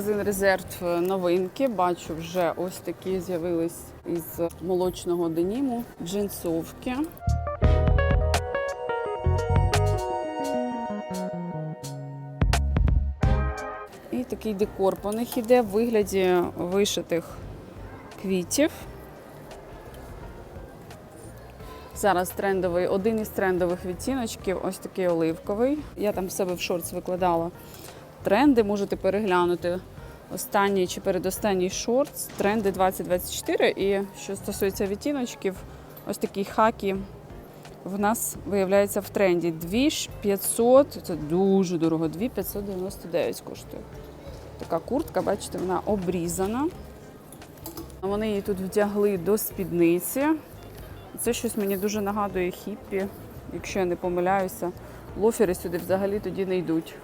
магазин Резерв новинки. Бачу, вже ось такі з'явились із молочного деніму, джинсовки. І такий декор по них іде в вигляді вишитих квітів. Зараз трендовий, один із трендових відтіночків, ось такий оливковий. Я там себе в шортс викладала тренди, можете переглянути останній чи передостанній шортс, тренди 2024. І що стосується відтіночків, ось такий хакі в нас виявляється в тренді. 2500, це дуже дорого, 2599 коштує. Така куртка, бачите, вона обрізана. Вони її тут вдягли до спідниці. Це щось мені дуже нагадує хіппі, якщо я не помиляюся. Лофери сюди взагалі тоді не йдуть.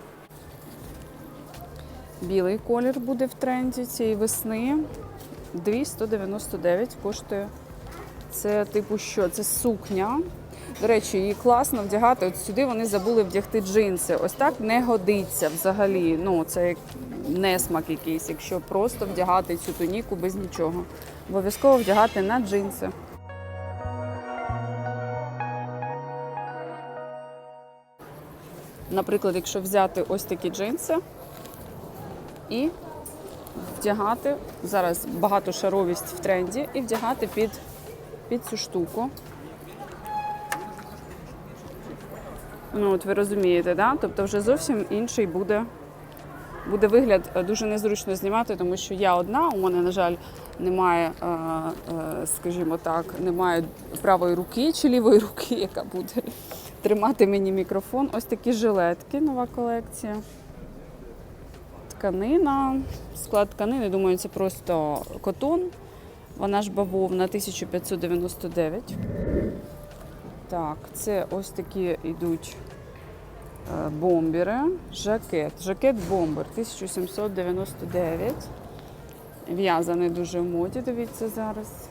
Білий колір буде в тренді цієї весни. 299 коштує. Це типу що? Це сукня. До речі, її класно вдягати. От сюди вони забули вдягти джинси. Ось так не годиться взагалі. Ну, це як несмак якийсь, якщо просто вдягати цю туніку без нічого. Обов'язково вдягати на джинси. Наприклад, якщо взяти ось такі джинси і вдягати зараз багатошаровість в тренді, і вдягати під, під цю штуку. Ну, от ви розумієте, да? Тобто вже зовсім інший буде, буде вигляд Е, дуже незручно знімати, тому що я одна, у мене, на жаль, немає, е, е, скажімо так, немає правої руки чи лівої руки, яка буде тримати мені мікрофон. Ось такі жилетки, нова колекція. Тканина. Склад тканини, думаю, це просто котон. Вона ж бавовна 1599. Так, це ось такі йдуть е, бомбери. Жакет. Жакет бомбер 1799. В'язаний дуже в моді, дивіться зараз.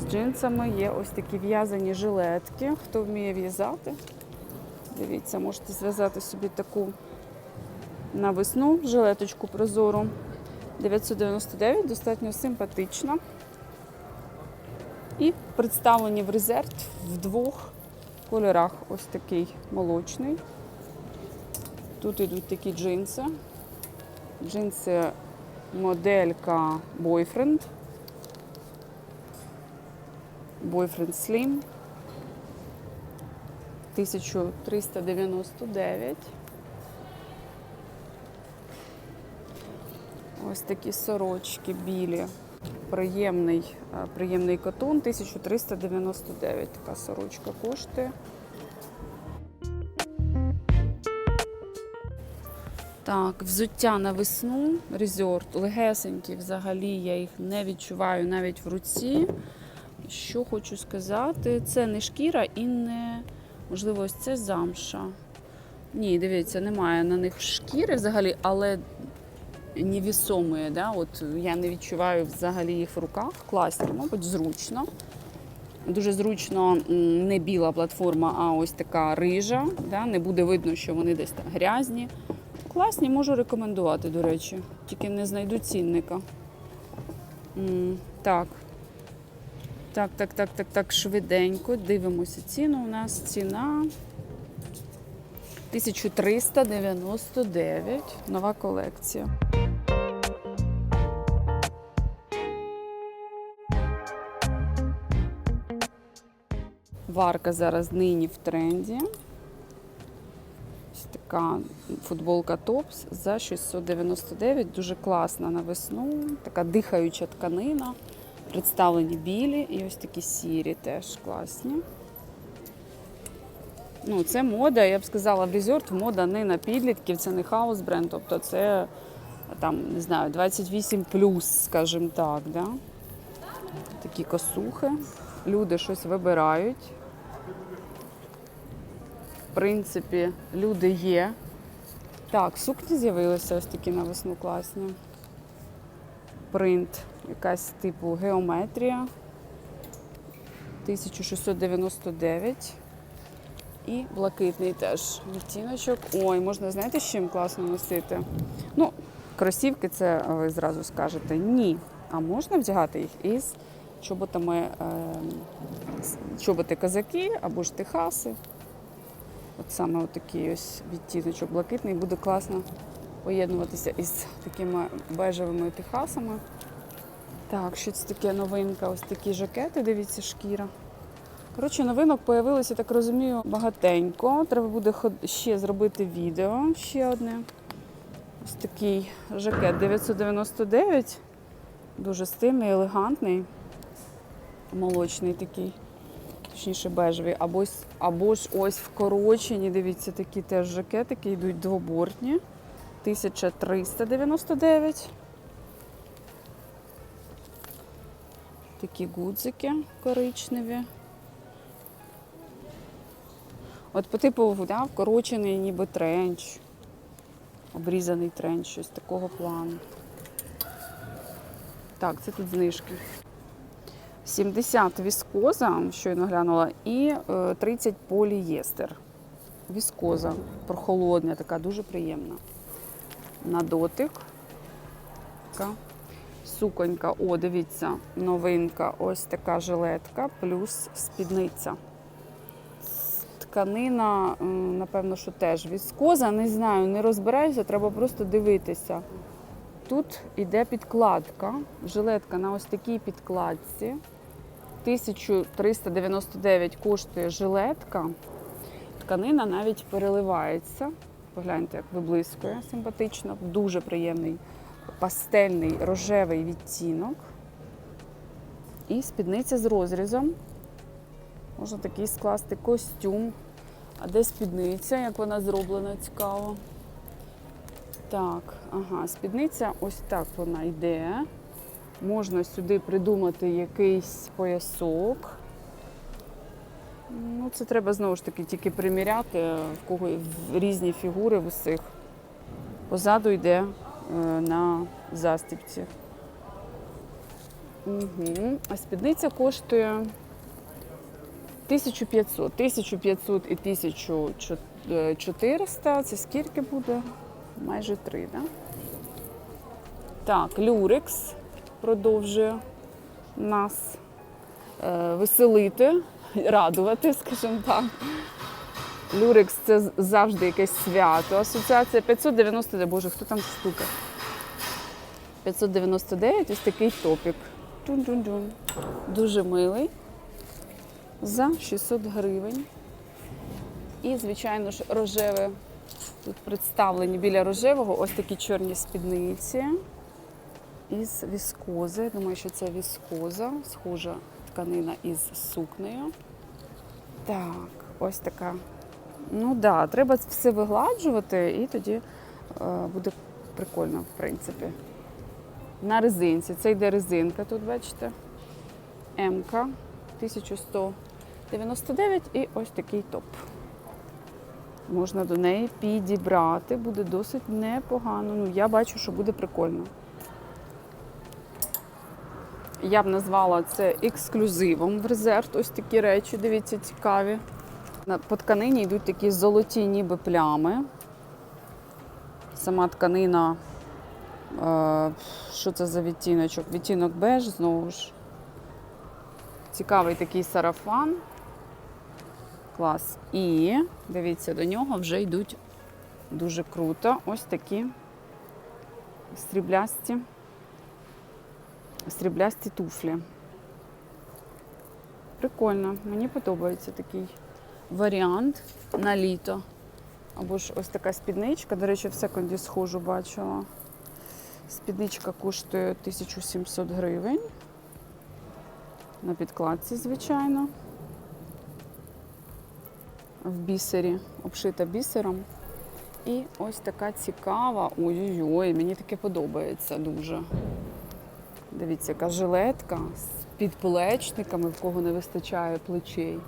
З джинсами є ось такі в'язані жилетки. Хто вміє в'язати? Дивіться, можете зв'язати собі таку на весну жилеточку прозору. 999, достатньо симпатична. І представлені в резерв в двох кольорах. Ось такий молочний. Тут йдуть такі джинси. Джинси моделька Boyfriend. Boyfriend Slim. 1399. Ось такі сорочки білі. Приємний, е, приємний котон 1399. Така сорочка коштує. Так, взуття на весну, резорт, легесенькі взагалі, я їх не відчуваю навіть в руці. Що хочу сказати, це не шкіра і не, можливо, ось це замша. Ні, дивіться, немає на них шкіри взагалі, але невісомі, да? От я не відчуваю взагалі їх в руках. Класні, мабуть, зручно. Дуже зручно не біла платформа, а ось така рижа. Да? Не буде видно, що вони десь там грязні. Класні, можу рекомендувати, до речі. Тільки не знайду цінника. Так. Так, так, так, так, так, швиденько. Дивимося ціну. У нас ціна 1399. Нова колекція. Варка зараз нині в тренді. Ось така футболка Топс за 699. Дуже класна на весну. Така дихаюча тканина. Представлені білі і ось такі сірі теж класні. Ну, це мода, я б сказала, в резорт мода не на підлітків, це не хаус бренд, тобто це там, не знаю, 28 скажімо так. Да? Такі косухи. Люди щось вибирають. Принципі, люди є. Так, сукні з'явилися ось такі на весну класні. Принт, якась типу геометрія. 1699. І блакитний теж відтіночок. Ой, можна, знаєте, з чим класно носити? Ну, кросівки це ви зразу скажете ні. А можна вдягати їх із чоботами, е, чоботи козаки або ж техаси. От саме отакий ось відтіночок блакитний буде класно поєднуватися із такими бежевими техасами. Так, що це таке новинка? Ось такі жакети, дивіться, шкіра. Коротше, новинок появилося, так розумію, багатенько. Треба буде ще зробити відео, ще одне. Ось такий жакет 999. Дуже стильний, елегантний, молочний такий, точніше бежевий. Або, або ж ось вкорочені, дивіться, такі теж жакетики йдуть двобортні. 1399. Такі гудзики коричневі. От по типу да, вкорочений ніби тренч, обрізаний тренч, щось такого плану. Так, це тут знижки. 70 віскоза, щойно глянула, і е, 30 полієстер. Віскоза прохолодна, така дуже приємна. На дотик. Така суконька. О, дивіться, новинка. Ось така жилетка плюс спідниця. Тканина, напевно, що теж віскоза. Не знаю, не розбираюся, треба просто дивитися. Тут іде підкладка. Жилетка на ось такій підкладці. 1399 коштує жилетка. Тканина навіть переливається. Погляньте, як виблискує симпатично. Дуже приємний пастельний рожевий відтінок. І спідниця з розрізом. Можна такий скласти костюм. А де спідниця, як вона зроблена, цікаво. Так, ага, спідниця ось так вона йде. Можна сюди придумати якийсь поясок. Ну, це треба знову ж таки тільки приміряти, в кого різні фігури в усіх. Позаду йде е, на застібці. Угу. А спідниця коштує 1500. 1500 і 1400. Це скільки буде? Майже 3, так? Да? Так, Люрекс продовжує нас е, веселити, радувати, скажімо так. Люрекс це завжди якесь свято. Асоціація 599, боже, хто там стукає? 599, ось такий топік. Тун-тун-тун. Дуже милий. За 600 гривень. І, звичайно ж, рожеве. Тут представлені біля рожевого ось такі чорні спідниці із віскози. Думаю, що це віскоза, схожа тканина із сукнею. Так, ось така. Ну да, треба все вигладжувати, і тоді е, буде прикольно, в принципі. На резинці. Це йде резинка тут, бачите. МК 1199 і ось такий топ. Можна до неї підібрати, буде досить непогано. Ну, я бачу, що буде прикольно. Я б назвала це ексклюзивом в резерв. Ось такі речі, дивіться, цікаві. По тканині йдуть такі золоті ніби плями. Сама тканина, е, що це за відтіночок? Відтінок беж, знову ж. Цікавий такий сарафан. Клас. І дивіться, до нього вже йдуть дуже круто. Ось такі сріблясті, сріблясті туфлі. Прикольно, мені подобається такий варіант на літо. Або ж ось така спідничка. До речі, в секунді схожу бачила. Спідничка коштує 1700 гривень. На підкладці, звичайно. В бісері, обшита бісером. І ось така цікава. Ой-ой-ой, мені таке подобається дуже. Дивіться, яка жилетка з підплечниками, в кого не вистачає плечей.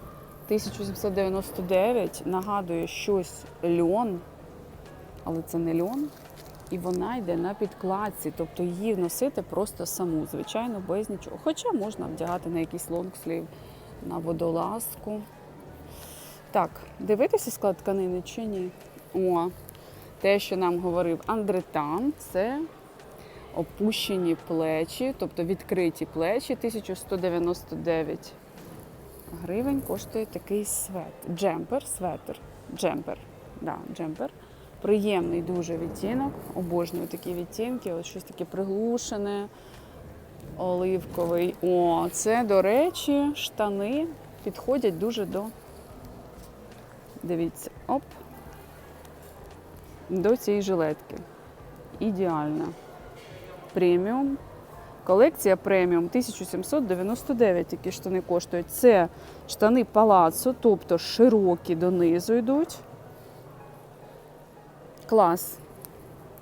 1799 нагадує щось льон, але це не льон. І вона йде на підкладці, тобто її носити просто саму, звичайно, без нічого. Хоча можна вдягати на якийсь лонгслів, на водолазку. Так, дивитися склад тканини чи ні? О, те, що нам говорив Андретан, це опущені плечі, тобто відкриті плечі, 1199 гривень коштує такий свет. Джемпер, светр, джемпер. Да, джемпер. Приємний дуже відтінок. Обожнюю такі відтінки. Ось щось таке приглушене, оливковий. О, це, до речі, штани підходять дуже до. Дивіться, оп. До цієї жилетки. Ідеально. Преміум. Колекція преміум 1799 такі штани коштують. Це штани палацу, тобто широкі донизу йдуть. Клас.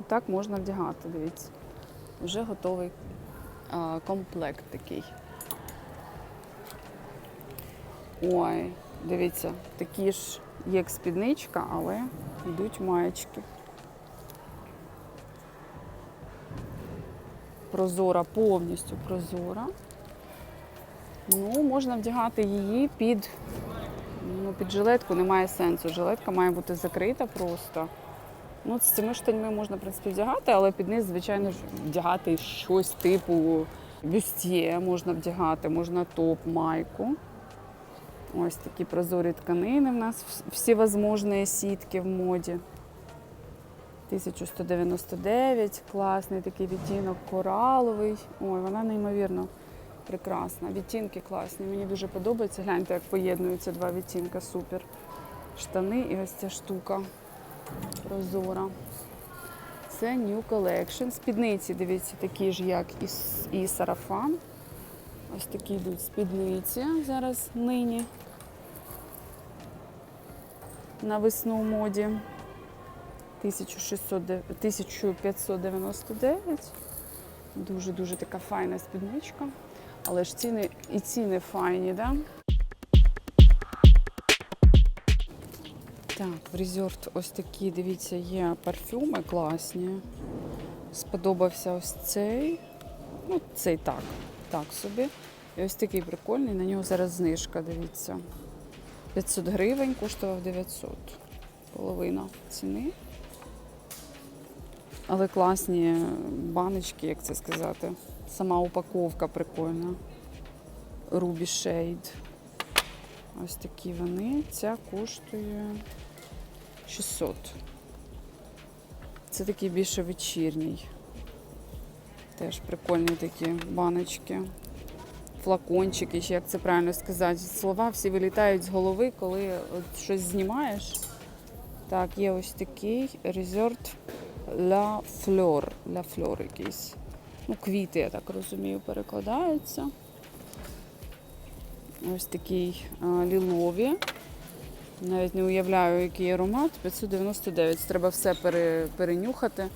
Так можна вдягати, дивіться. Вже готовий а, комплект такий. Ой, дивіться, такі ж як спідничка, але йдуть маєчки. Прозора, повністю прозора. Ну, можна вдягати її під, ну, під жилетку, немає сенсу. Жилетка має бути закрита просто. Ну, з цими штаньми можна, в принципі, вдягати, але під низ, звичайно вдягати щось типу бюстє можна вдягати, можна топ, майку. Ось такі прозорі тканини в нас всі возможні сітки в моді. 1199, класний такий відтінок кораловий. Ой, вона неймовірно прекрасна. Відтінки класні. Мені дуже подобається. Гляньте, як поєднуються два відтінка. Супер. Штани і ось ця штука прозора. Це New Collection. Спідниці, дивіться, такі ж, як і, і сарафан. Ось такі йдуть спідниці зараз нині. На весну моді. 1600 де- 1599. Дуже-дуже така файна спідничка. Але ж ціни і ціни файні, да? Так, в резорт ось такі, дивіться, є парфюми класні. Сподобався ось цей. Ну, цей так, так собі. І ось такий прикольний, на нього зараз знижка, дивіться. 500 гривень коштував 900. Половина ціни. Але класні баночки, як це сказати. Сама упаковка прикольна. Ruby Shade. Ось такі вони. Ця коштує 600. Це такий більше вечірній. Теж прикольні такі баночки. Флакончики, чи як це правильно сказати. Слова всі вилітають з голови, коли от щось знімаєш. Так, є ось такий Resort La Fleur. La Fleur якийсь. Ну, квіти, я так розумію, перекладаються. Ось такий лілові. Навіть не уявляю, який аромат. 599. Треба все пере, перенюхати.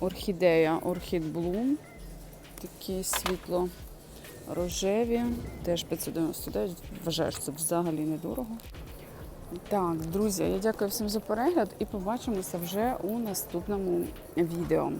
Орхідея, Орхід Блум. Такі світло рожеві. Теж 599. Вважаю, що це взагалі недорого. Так, друзі, я дякую всім за перегляд і побачимося вже у наступному відео.